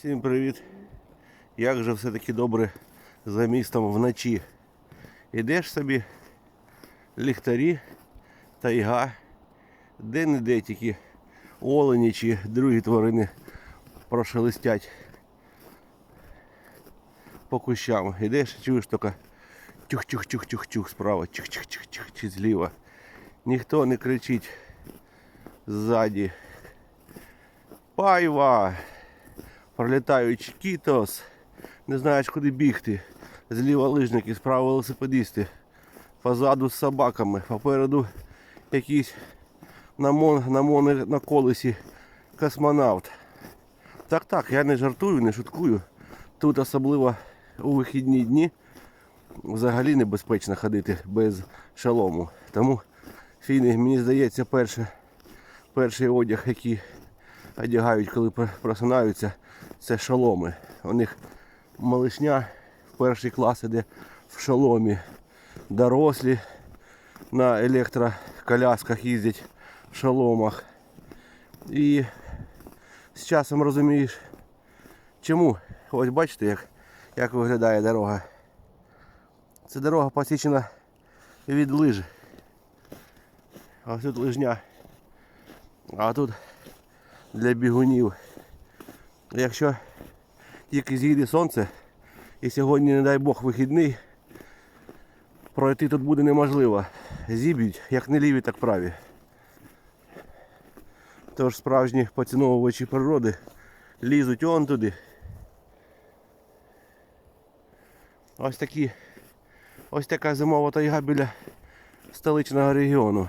Всім привіт! Як же все-таки добре за містом вночі. Ідеш собі, ліхтарі, тайга, де-не-де тільки олені чи другі тварини прошелестять по кущам. Ідеш, чуєш тільки тюх-тюх-тюх-тюх-тюх справа, тюх-тюх-тюх-тюх чи зліва. Ніхто не кричить ззаді. Пайва! Пролітають кітос, не знаєш куди бігти. Зліва лижники, справа велосипедисти. Позаду з собаками, попереду якийсь на, мон, на, колесі космонавт. Так, так, я не жартую, не шуткую. Тут особливо у вихідні дні взагалі небезпечно ходити без шолому. Тому фіни, мені здається, перше, перший одяг, який одягають, коли просинаються, це шоломи. У них малишня в перший клас іде в шоломі. Дорослі на електроколясках їздять в шоломах. І з часом розумієш, чому. Ось бачите, як, як виглядає дорога. Це дорога посічена від лижі. А тут лижня. А тут для бігунів. Якщо тільки зійде сонце і сьогодні, не дай Бог, вихідний, пройти тут буде неможливо. Зіб'ють, як не ліві, так праві. Тож справжні поціновувачі природи лізуть он туди. Ось такі, ось така зимова тайга біля столичного регіону.